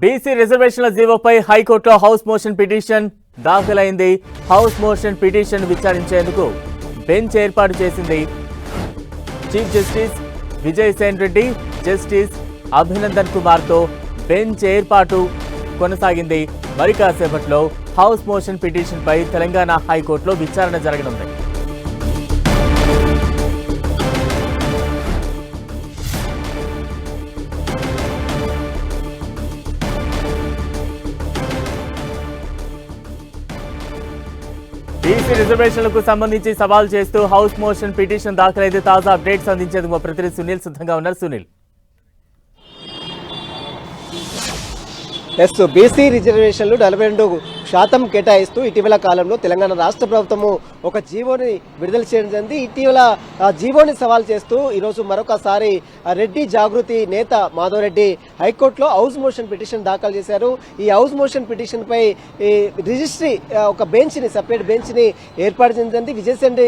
BC రిజర్వేషన్ల జీవోపై హైకోర్టులో హౌస్ మోషన్ పిటిషన్ దాఖలైంది. హౌస్ మోషన్ పిటిషన్ విచారించేందుకు బెంచ్ ఏర్పాటు చేసింది. Chief justice Vijaysen Reddy justice Abhinandan కుమార్తో బెంచ్ ఏర్పాటు కొనసాగింది. మరి కాసేపట్లో హౌస్ మోషన్ పిటిషన్పై తెలంగాణ హైకోర్టులో విచారణ జరగనుంది. బీసీ రిజర్వేషన్లకు సంబంధించి సవాల్ చేస్తూ హౌస్ మోషన్ పిటిషన్ దాఖలైతే తాజా అప్డేట్స్ అందించేందుకు మా ప్రతినిధి సునీల్ సిద్ధంగా ఉన్నారు. సునీల్. ఎస్ బీసీ రిజర్వేషన్లు నలభై రెండు శాతం కేటాయిస్తూ ఇటీవల కాలంలో తెలంగాణ రాష్ట్ర ప్రభుత్వము ఒక జీవోని విడుదల చేయడం జరిగింది. ఇటీవల జీవోని సవాల్ చేస్తూ ఈరోజు మరొకసారి రెడ్డి జాగృతి నేత మాధవరెడ్డి హైకోర్టులో హౌస్ మోషన్ పిటిషన్ దాఖలు చేశారు. ఈ హౌస్ మోషన్ పిటిషన్ పై ఈ రిజిస్ట్రీ ఒక బెంచ్ని సపరేట్ బెంచ్ని ఏర్పాటు చేసింది విజయసేన్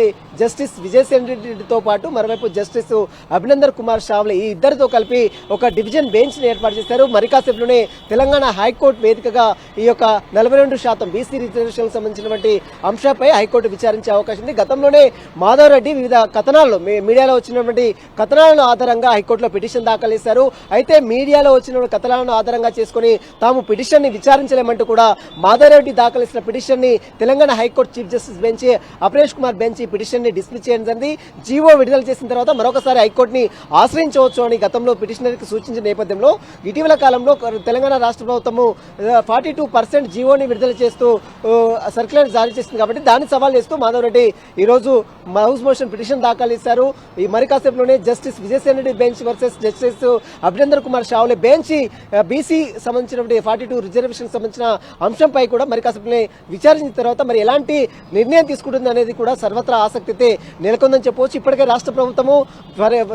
జస్టిస్ విజయసేన్ రెడ్డితో పాటు మరోవైపు జస్టిస్ అభినందన్ కుమార్ షావ్లే ఈ ఇద్దరితో కలిపి ఒక డివిజన్ బెంచ్ని ఏర్పాటు చేశారు. మరి కాసేపులోనే తెలంగాణ హైకోర్టు వేదికగా ఈ యొక్క నలభై రెండు శాతం బీసీ రిజర్వేషన్ సంబంధించినటువంటి అంశంపై హైకోర్టు విచారించే అవకాశం ఉంది. గతంలోనే మాధవ్ రెడ్డి వివిధ కథనాల్లో మీడియాలో వచ్చినటువంటి కథనాలను ఆధారంగా హైకోర్టులో పిటిషన్ దాఖలు చేశారు అయితే మీడియాలో వచ్చిన కథనాలను ఆధారంగా చేసుకుని తాము పిటిషన్ని విచారించలేమంటూ కూడా మాధవ్ రెడ్డి దాఖలు చేసిన పిటిషన్ని Telangana high court chief justice bench Aparesh Kumar bench ఈ పిటిషన్ని డిస్మిస్ చేయడం జరిగింది. జీవో విడుదల చేసిన తర్వాత మరొకసారి హైకోర్టుని ఆశ్రయించవచ్చు అని గతంలో పిటిషనర్కి సూచించిన నేపథ్యంలో ఇటీవల కాలంలో తెలంగాణ రాష్ట్ర ప్రభుత్వము ఫార్టీ టూ పర్సెంట్ జీవోని విడుదల చేస్తూ సర్క్యులర్ జారీ చేసింది కాబట్టి దాన్ని సవాల్ చేస్తూ మాధవరెడ్డి ఈరోజు ఈ రోజు హౌస్ మోషన్ పిటిషన్ దాఖలు చేశారు ఈ మరి కాసేపులోనే justice Vijaysen Reddy bench versus justice Abhinandan Kumar షావులే bench BC సంబంధించిన ఫార్టీ టూ రిజర్వేషన్ సంబంధించిన అంశంపై కూడా మరి కాసేపులోనే విచారించిన తర్వాత మరి ఎలాంటి నిర్ణయం తీసుకుంటుంది అనేది కూడా సర్వత్రా ఆసక్తి అయితే నెలకొందని చెప్పవచ్చు. ఇప్పటికే రాష్ట్ర ప్రభుత్వము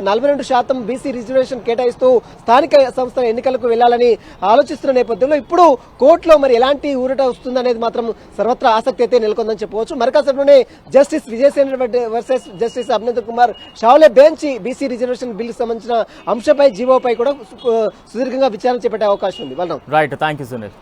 నలభై రెండు శాతం బీసీ రిజర్వేషన్ కేటాయిస్తూ స్థానిక సంస్థల ఎన్నికలకు వెళ్ళాలని ఆలోచిస్తున్న నేపథ్యంలో ఇప్పుడు కోర్టులో మరి ఎలాంటి ఊరట వస్తుందనేది మాత్రం సర్వత్రా ఆసక్తి అయితే నెలకొందని చెప్పవచ్చు మరికాసేపులోనే justice Vijaysen Reddy versus justice Abhinandan Kumar షావులే bench BC reservation bill సంబంధించిన అంశంపై జీవోపై కూడా సుదీర్ఘంగా విచారణ చేపట్టే అవకాశం ఉంది. వాళ్ళం రైట్ థ్యాంక్ యూ సునీల్